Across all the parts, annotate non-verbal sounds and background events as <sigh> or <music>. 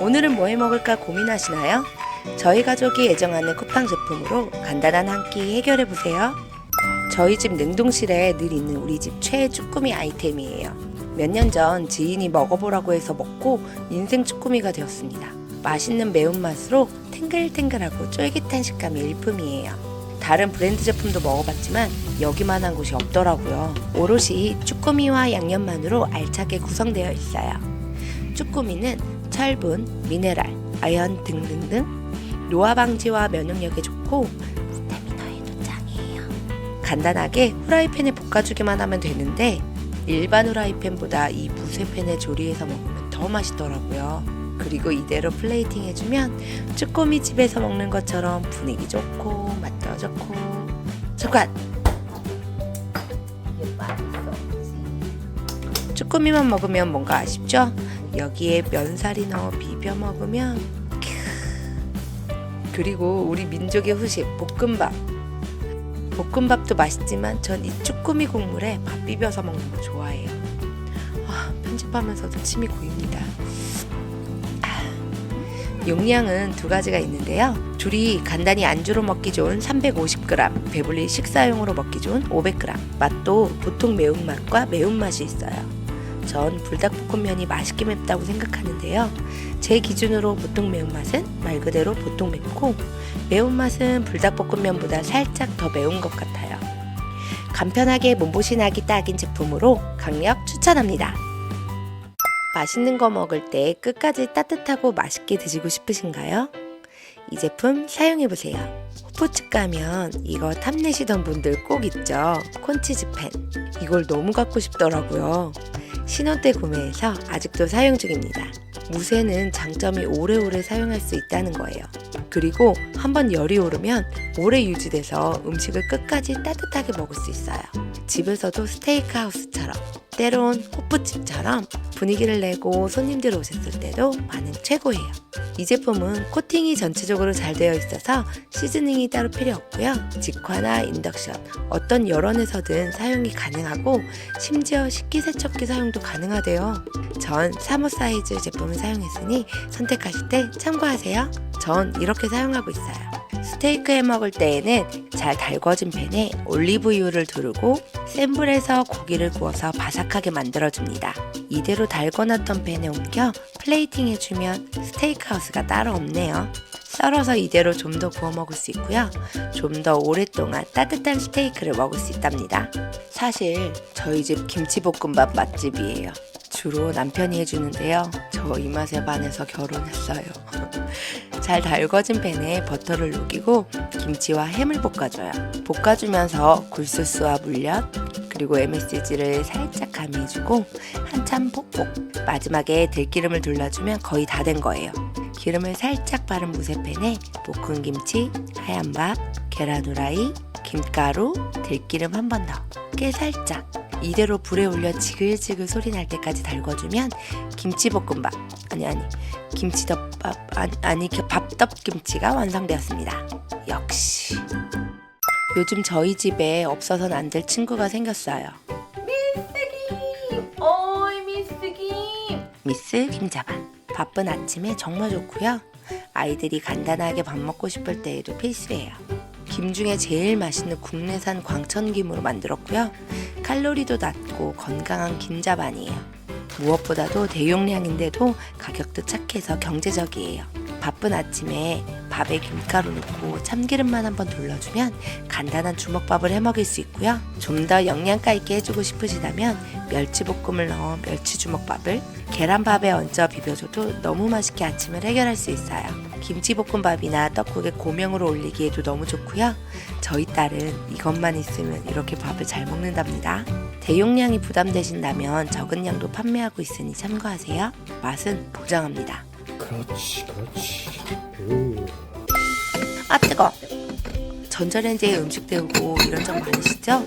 오늘은 뭐 해 먹을까 고민하시나요? 저희 가족이 애정하는 쿠팡 제품으로 간단한 한 끼 해결해 보세요. 저희 집 냉동실에 늘 있는 우리 집 최애 쭈꾸미 아이템이에요. 몇 년 전 지인이 먹어보라고 해서 먹고 인생 쭈꾸미가 되었습니다. 맛있는 매운맛으로 탱글탱글하고 쫄깃한 식감이 일품이에요. 다른 브랜드 제품도 먹어봤지만 여기만한 곳이 없더라고요. 오롯이 쭈꾸미와 양념만으로 알차게 구성되어 있어요. 쭈꾸미는 철분, 미네랄, 아연 등등등 노화 방지와 면역력에 좋고 스태미너에도 짱이에요. 간단하게 후라이팬에 볶아주기만 하면 되는데 일반 후라이팬보다 이 무쇠팬에 조리해서 먹으면 더 맛있더라고요. 그리고 이대로 플레이팅 해주면 쭈꾸미 집에서 먹는 것처럼 분위기 좋고 맛도 좋고 잠깐 쭈꾸미만 먹으면 뭔가 아쉽죠? 여기에 면사리 넣어 비벼 먹으면 캬. 그리고 우리 민족의 후식 볶음밥. 볶음밥도 맛있지만 전 이 쭈꾸미 국물에 밥 비벼서 먹는 거 좋아해요. 아, 편집하면서도 침이 고입니다. 아, 용량은 두 가지가 있는데요. 둘이 간단히 안주로 먹기 좋은 350g 배불리 식사용으로 먹기 좋은 500g 맛도 보통 매운맛과 매운맛이 있어요 전 불닭볶음면이 맛있게 맵다고 생각하는데요. 제 기준으로 보통 매운맛은 말 그대로 보통 맵고 매운맛은 불닭볶음면보다 살짝 더 매운 것 같아요. 간편하게 몸보신하기 딱인 제품으로 강력 추천합니다. 맛있는 거 먹을 때 끝까지 따뜻하고 맛있게 드시고 싶으신가요? 이 제품 사용해보세요. 호프집 가면 이거 탐내시던 분들 꼭 있죠. 콘치즈 펜. 이걸 너무 갖고 싶더라고요. 신혼 때 구매해서 아직도 사용 중입니다. 무쇠는 장점이 오래오래 사용할 수 있다는 거예요. 그리고 한번 열이 오르면 오래 유지돼서 음식을 끝까지 따뜻하게 먹을 수 있어요. 집에서도 스테이크 하우스처럼 때론 호프집처럼 분위기를 내고 손님들 오셨을 때도 반응 최고예요. 이 제품은 코팅이 전체적으로 잘 되어 있어서 시즈닝이 따로 필요 없고요. 직화나 인덕션 어떤 열원에서든 사용이 가능하고 심지어 식기세척기 사용도 가능하대요. 전 3호 사이즈 제품을 사용했으니 선택하실 때 참고하세요. 전 이렇게 사용하고 있어요. 스테이크 해 먹을 때에는 잘 달궈진 팬에 올리브유를 두르고 센 불에서 고기를 구워서 바삭하게 만들어줍니다. 이대로 달궈놨던 팬에 옮겨 플레이팅 해주면 스테이크 하우스가 따로 없네요. 썰어서 이대로 좀 더 구워 먹을 수 있고요. 좀 더 오랫동안 따뜻한 스테이크를 먹을 수 있답니다. 사실 저희 집 김치볶음밥 맛집이에요. 주로 남편이 해주는데요. 저 이 맛에 반해서 결혼했어요. <laughs> 잘 달궈진 팬에 버터를 녹이고 김치와 햄을 볶아줘요. 볶아주면서 굴소스와 물엿 그리고 MSG를 살짝 가미해주고 한참 볶고 마지막에 들기름을 둘러주면 거의 다 된 거예요. 기름을 살짝 바른 무쇠팬에 볶은 김치, 하얀 밥, 계란 후라이, 김가루, 들기름 한 번 더, 깨 살짝 이대로 불에 올려 지글지글 소리 날 때까지 달궈주면 김치볶음밥 아니 아니 김치덮밥 아니, 아니 그 밥덮김치가 완성되었습니다. 역시 요즘 저희 집에 없어서는 안될 친구가 생겼어요. 어이 미스 김 미스 김자반 바쁜 아침에 정말 좋고요. 아이들이 간단하게 밥 먹고 싶을 때에도 필수예요. 김 중에 제일 맛있는 국내산 광천김으로 만들었고요. 칼로리도 낮고 건강한 김자반이에요. 무엇보다도 대용량인데도 가격도 착해서 경제적이에요. 바쁜 아침에 밥에 김가루 넣고 참기름만 한번 둘러주면 간단한 주먹밥을 해 먹일 수 있고요. 좀 더 영양가 있게 해주고 싶으시다면 멸치볶음을 넣어 멸치 주먹밥을 계란밥에 얹어 비벼줘도 너무 맛있게 아침을 해결할 수 있어요. 김치볶음밥이나 떡국에 고명으로 올리기에도 너무 좋고요. 저희 딸은 이것만 있으면 이렇게 밥을 잘 먹는답니다. 대용량이 부담되신다면 적은 양도 판매하고 있으니 참고하세요. 맛은 보장합니다. 그렇지, 그렇지. 오. 아 뜨거. 전자레인지에 음식 데우고 이런 적 많으시죠?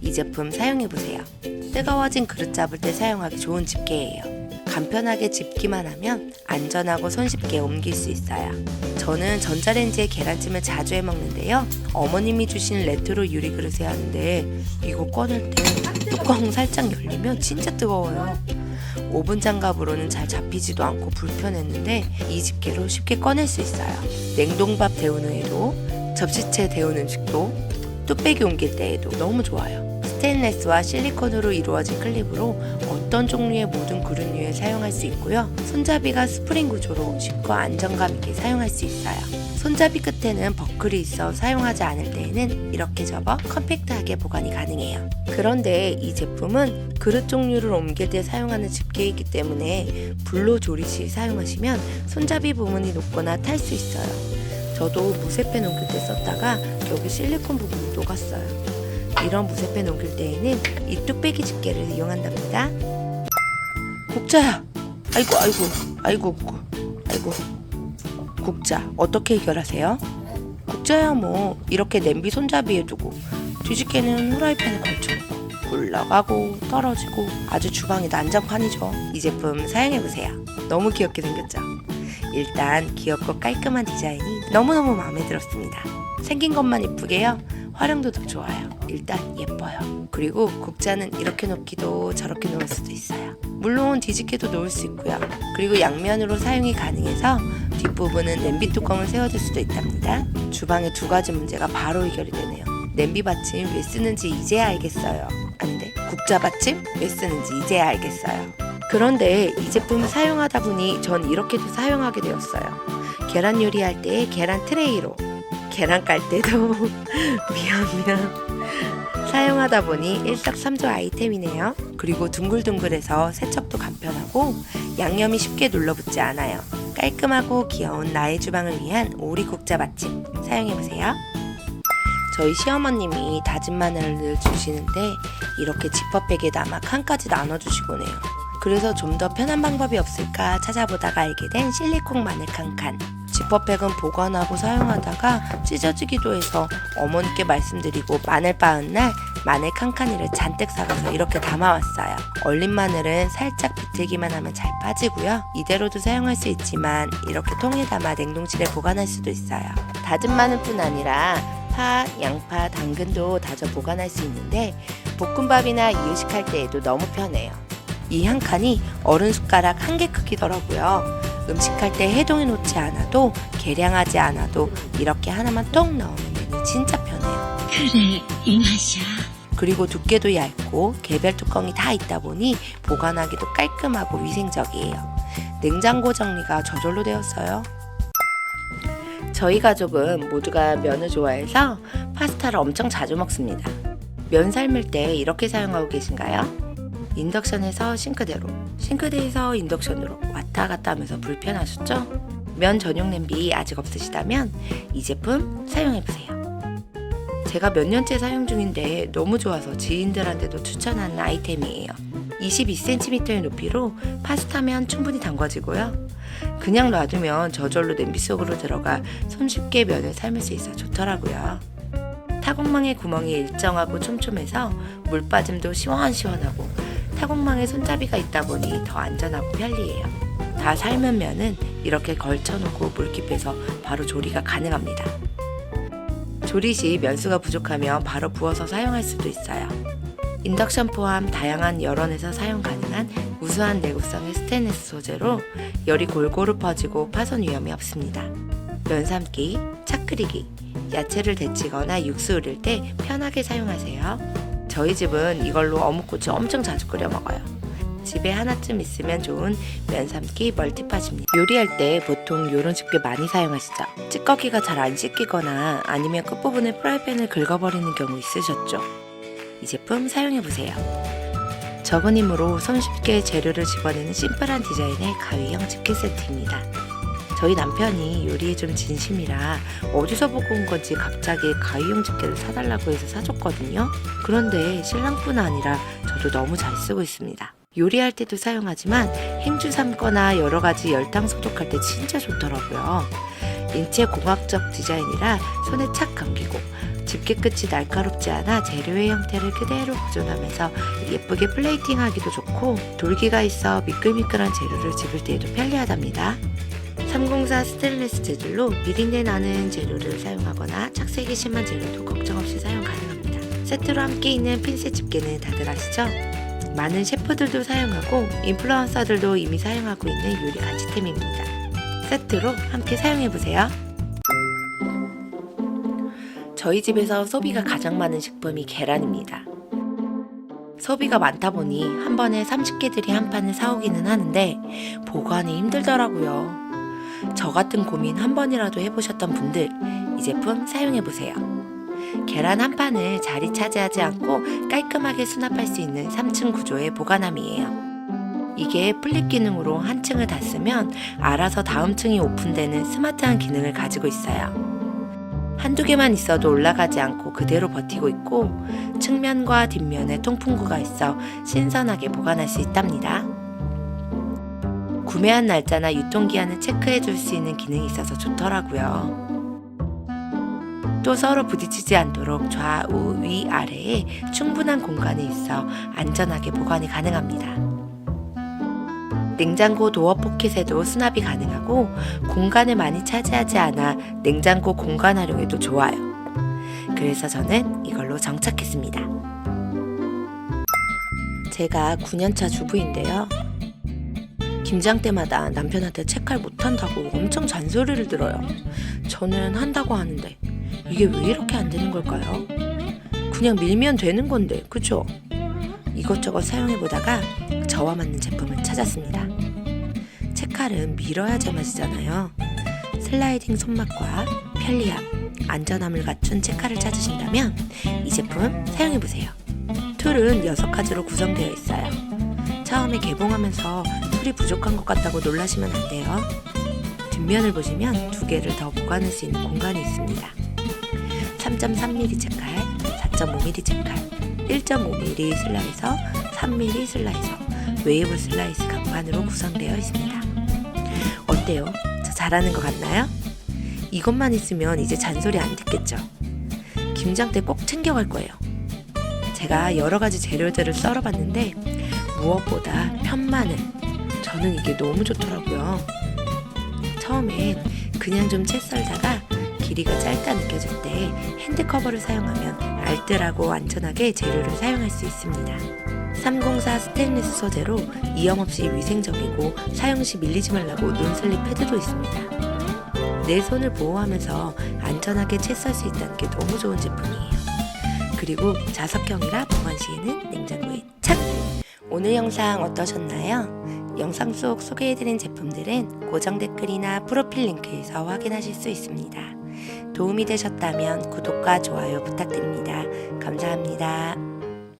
이 제품 사용해 보세요. 뜨거워진 그릇 잡을 때 사용하기 좋은 집게예요. 간편하게 집기만 하면 안전하고 손쉽게 옮길 수 있어요. 저는 전자레인지에 계란찜을 자주 해 먹는데요. 어머님이 주신 레트로 유리 그릇에 하는데 이거 꺼낼 때 뚜껑 살짝 열리면 진짜 뜨거워요. 오븐 장갑으로는 잘 잡히지도 않고 불편했는데 이 집게로 쉽게 꺼낼 수 있어요. 냉동밥 데우는 에도 접시채 데우는 음식도 뚝배기 옮길 때에도 너무 좋아요. 스테인레스와 실리콘으로 이루어진 클립으로 어떤 종류의 모든 그릇류에 사용할 수 있고요. 손잡이가 스프링 구조로 쉽고 안정감 있게 사용할 수 있어요. 손잡이 끝에는 버클이 있어 사용하지 않을 때에는 이렇게 접어 컴팩트하게 보관이 가능해요. 그런데 이 제품은 그릇 종류를 옮길 때 사용하는 집게이기 때문에 불로 조리 시 사용하시면 손잡이 부분이 녹거나 탈 수 있어요. 저도 무쇠펜 옮길 때 썼다가 여기 실리콘 부분이 녹았어요. 이런 무쇠펜 옮길 때에는 이 뚝배기 집게를 이용한답니다. 국자야! 아이고 아이고 아이고 구- 아이고 국자 어떻게 해결하세요? 국자야 뭐 이렇게 냄비 손잡이에 두고 뒤집개는 후라이팬에 걸쳐놓고 굴러가고 떨어지고 아주 주방이 난장판이죠. 이 제품 사용해보세요. 너무 귀엽게 생겼죠? 일단 귀엽고 깔끔한 디자인이 너무너무 마음에 들었습니다. 생긴 것만 이쁘게요. 활용도도 좋아요. 일단 예뻐요. 그리고 국자는 이렇게 놓기도 저렇게 놓을 수도 있어요. 물론 뒤집개도 놓을 수 있고요. 그리고 양면으로 사용이 가능해서 뒷부분은 냄비 뚜껑을 세워줄 수도 있답니다. 주방의 두 가지 문제가 바로 해결이 되네요. 냄비 받침 왜 쓰는지 이제야 알겠어요. 아닌데 국자 받침 왜 쓰는지 이제야 알겠어요. 그런데 이 제품을 사용하다 보니 전 이렇게도 사용하게 되었어요. 계란 요리할 때 계란 트레이로 계란 깔 때도 <laughs> 미안 미안 사용하다 보니 일석삼조 아이템이네요. 그리고 둥글둥글해서 세척도 간편하고 양념이 쉽게 눌러붙지 않아요. 깔끔하고 귀여운 나의 주방을 위한 오리국자 받침 사용해보세요. 저희 시어머님이 다진 마늘을 주시는데 이렇게 지퍼백에 담아 칸까지 나눠주시곤 해요. 그래서 좀 더 편한 방법이 없을까 찾아보다가 알게 된 실리콘 마늘 칸칸. 지퍼백은 보관하고 사용하다가 찢어지기도 해서 어머니께 말씀드리고 마늘 빻은 날 마늘 칸칸이를 잔뜩 사가서 이렇게 담아왔어요. 얼린 마늘은 살짝 비틀기만 하면 잘 빠지고요. 이대로도 사용할 수 있지만 이렇게 통에 담아 냉동실에 보관할 수도 있어요. 다진 마늘뿐 아니라 파, 양파, 당근도 다져 보관할 수 있는데 볶음밥이나 이유식할 때에도 너무 편해요. 이 한 칸이 어른 숟가락 한 개 크기더라고요. 음식할 때 해동해 놓지 않아도 계량하지 않아도 이렇게 하나만 톡 넣으면 되니 진짜 편해요. 그래, 이 맛이야. 그리고 두께도 얇고 개별 뚜껑이 다 있다 보니 보관하기도 깔끔하고 위생적이에요. 냉장고 정리가 저절로 되었어요. 저희 가족은 모두가 면을 좋아해서 파스타를 엄청 자주 먹습니다. 면 삶을 때 이렇게 사용하고 계신가요? 인덕션에서 싱크대로, 싱크대에서 인덕션으로 왔다 갔다 하면서 불편하셨죠? 면 전용 냄비 아직 없으시다면 이 제품 사용해보세요. 제가 몇 년째 사용 중인데 너무 좋아서 지인들한테도 추천하는 아이템이에요. 22cm의 높이로 파스타면 충분히 담궈지고요. 그냥 놔두면 저절로 냄비 속으로 들어가 손쉽게 면을 삶을 수 있어 좋더라고요. 타공망의 구멍이 일정하고 촘촘해서 물 빠짐도 시원시원하고 타공망에 손잡이가 있다 보니 더 안전하고 편리해요. 다 삶은 면은 이렇게 걸쳐놓고 물기 빼서 바로 조리가 가능합니다. 조리 시 면수가 부족하면 바로 부어서 사용할 수도 있어요. 인덕션 포함 다양한 열원에서 사용 가능한 우수한 내구성의 스테인리스 소재로 열이 골고루 퍼지고 파손 위험이 없습니다. 면 삶기, 차 끓이기, 야채를 데치거나 육수 우릴 때 편하게 사용하세요. 저희 집은 이걸로 어묵꼬치 엄청 자주 끓여 먹어요. 집에 하나쯤 있으면 좋은 면 삶기 멀티팟입니다. 요리할 때 보통 이런 집게 많이 사용하시죠? 찌꺼기가 잘 안 씻기거나 아니면 끝부분에 프라이팬을 긁어버리는 경우 있으셨죠? 이 제품 사용해보세요. 적은 힘으로 손쉽게 재료를 집어내는 심플한 디자인의 가위형 집게 세트입니다. 저희 남편이 요리에 좀 진심이라 어디서 보고 온 건지 갑자기 가위용 집게를 사달라고 해서 사줬거든요. 그런데 신랑뿐 아니라 저도 너무 잘 쓰고 있습니다. 요리할 때도 사용하지만 행주 삶거나 여러 가지 열탕 소독할 때 진짜 좋더라고요. 인체 공학적 디자인이라 손에 착 감기고 집게 끝이 날카롭지 않아 재료의 형태를 그대로 보존하면서 예쁘게 플레이팅하기도 좋고 돌기가 있어 미끌미끌한 재료를 집을 때에도 편리하답니다. 304 스테인리스 재질로 비린내 나는 재료를 사용하거나 착색이 심한 재료도 걱정 없이 사용 가능합니다. 세트로 함께 있는 핀셋 집게는 다들 아시죠? 많은 셰프들도 사용하고 인플루언서들도 이미 사용하고 있는 요리 가치템입니다. 세트로 함께 사용해보세요. 저희 집에서 소비가 가장 많은 식품이 계란입니다. 소비가 많다 보니 한 번에 30개들이 한 판을 사오기는 하는데 보관이 힘들더라고요. 저 같은 고민 한 번이라도 해보셨던 분들 이 제품 사용해보세요. 계란 한 판을 자리 차지하지 않고 깔끔하게 수납할 수 있는 3층 구조의 보관함이에요. 이게 플립 기능으로 한 층을 닫으면 알아서 다음 층이 오픈되는 스마트한 기능을 가지고 있어요. 한두 개만 있어도 올라가지 않고 그대로 버티고 있고 측면과 뒷면에 통풍구가 있어 신선하게 보관할 수 있답니다. 구매한 날짜나 유통기한을 체크해 줄 수 있는 기능이 있어서 좋더라고요. 또 서로 부딪히지 않도록 좌우 위 아래에 충분한 공간이 있어 안전하게 보관이 가능합니다. 냉장고 도어 포켓에도 수납이 가능하고 공간을 많이 차지하지 않아 냉장고 공간 활용에도 좋아요. 그래서 저는 이걸로 정착했습니다. 제가 9년차 주부인데요. 김장 때마다 남편한테 체크를 못한다고 엄청 잔소리를 들어요. 저는 한다고 하는데 이게 왜 이렇게 안 되는 걸까요? 그냥 밀면 되는 건데, 그쵸? 이것저것 사용해 보다가 저와 맞는 제품을 찾았습니다. 책칼은 밀어야 제맛이잖아요. 슬라이딩 손맛과 편리함, 안전함을 갖춘 책칼을 찾으신다면 이 제품 사용해 보세요. 툴은 6가지로 구성되어 있어요. 처음에 개봉하면서 툴이 부족한 것 같다고 놀라시면 안 돼요. 뒷면을 보시면 두 개를 더 보관할 수 있는 공간이 있습니다. 3.3mm 책칼, 4.5mm 책칼, 1.5mm 슬라이서, 3mm 슬라이서, 웨이브 슬라이스 강판으로 구성되어 있습니다. 어때요? 저 잘하는 것 같나요? 이것만 있으면 이제 잔소리 안 듣겠죠? 김장 때 꼭 챙겨갈 거예요. 제가 여러 가지 재료들을 썰어봤는데 무엇보다 편마늘. 저는 이게 너무 좋더라고요. 처음엔 그냥 좀 채 썰다가 길이가 짧다 느껴질 때 핸드커버를 사용하면 알뜰하고 안전하게 재료를 사용할 수 있습니다. 304 스테인리스 소재로 이염 없이 위생적이고 사용 시 밀리지 말라고 논슬립 패드도 있습니다. 내 손을 보호하면서 안전하게 채 썰 수 있다는 게 너무 좋은 제품이에요. 그리고 자석형이라 보관 시에는 냉장고에 착! 오늘 영상 어떠셨나요? 영상 속 소개해드린 제품들은 고정 댓글이나 프로필 링크에서 확인하실 수 있습니다. 도움이 되셨다면 구독과 좋아요 부탁드립니다. 감사합니다.